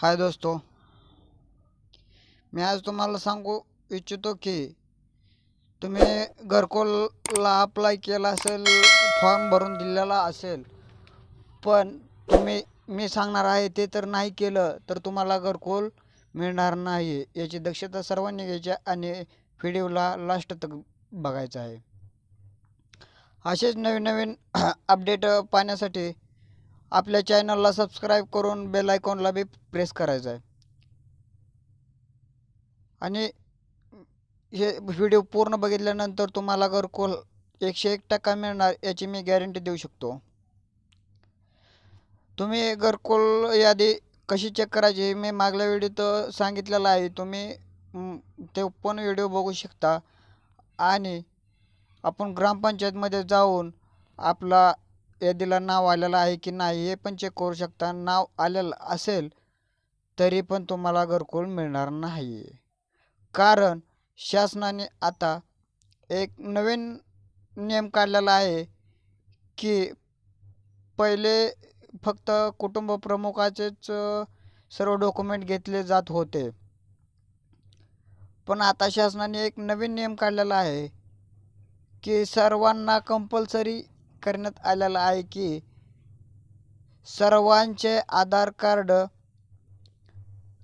हाय दोस्तो. मी आज तुम्हाला सांगू इच्छितो की तुम्ही घरकोलला अप्लाय केला असेल फॉर्म भरून दिलेला असेल पण तुम्ही मी सांगणार आहे ते तर नाही केलं तर तुम्हाला घरकोल मिळणार नाही. याची दक्षता सर्वांनी घ्यायची आणि व्हिडिओला लास्ट तक बघायचा आहे. असेच नवीन नवीन अपडेट पाहण्यासाठी आपल्या चॅनलला सबस्क्राईब करून बेल आयकॉनला बी प्रेस करायचं आहे आणि हे व्हिडिओ पूर्ण बघितल्यानंतर तुम्हाला घरकुल एकशे एक टक्का मिळणार याची मी गॅरंटी देऊ शकतो. तुम्ही घरकुल यादी कशी चेक करायची हे मी मागल्या व्हिडिओत सांगितलेलं आहे. तुम्ही ते पण व्हिडिओ बघू शकता. आणि आपण ग्रामपंचायतमध्ये जाऊन आपला यादीला नाव आलेलं आहे की नाही हे पण चेक करू शकता. नाव आलेलं असेल तरी पण तुम्हाला घरकुल मिळणार नाही कारण शासनाने आता एक नवीन नियम काढलेला आहे की पहिले फक्त कुटुंब प्रमुखाचेच सर्व डॉक्युमेंट घेतले जात होते. पण आता शासनाने एक नवीन नियम काढलेला आहे की सर्वांना कंपल्सरी करण्यात आलेलं आहे की सर्वांचे आधार कार्ड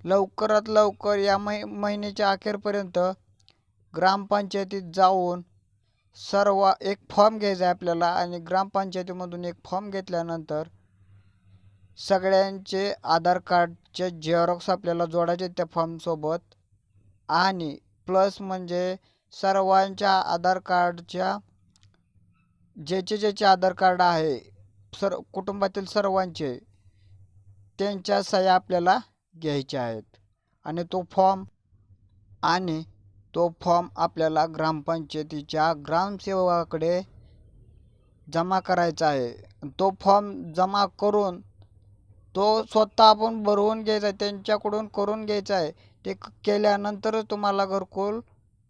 लवकरात लवकर या मै महिन्याच्या अखेरपर्यंत ग्रामपंचायतीत जाऊन सर्व एक फॉर्म घ्यायचा आहे आपल्याला आणि ग्रामपंचायतीमधून एक फॉर्म घेतल्यानंतर सगळ्यांचे आधार कार्डचे झेरॉक्स आपल्याला जोडायचे त्या फॉर्मसोबत आणि प्लस म्हणजे सर्वांच्या आधार कार्डच्या ज्याचे ज्याचे आधार कार्ड आहे सर कुटुंबातील सर्वांचे त्यांच्या सह्या आपल्याला घ्यायच्या आहेत. आणि तो फॉर्म आणि तो फॉर्म आपल्याला ग्रामपंचायतीच्या ग्रामसेवकाकडे जमा करायचा आहे. तो फॉर्म जमा करून तो स्वतः आपण भरवून घ्यायचा आहे त्यांच्याकडून करून घ्यायचा आहे. ते क- केल्यानंतरच तुम्हाला घरकुल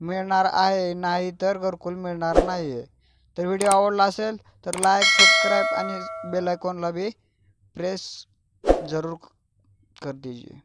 मिळणार आहे नाही तर घरकुल मिळणार नाही आहे तर व्हिडिओ आवडला असेल तर लाईक सबस्क्राईब आणि बेल आयकॉनला बी प्रेस जरूर कर दीजिए.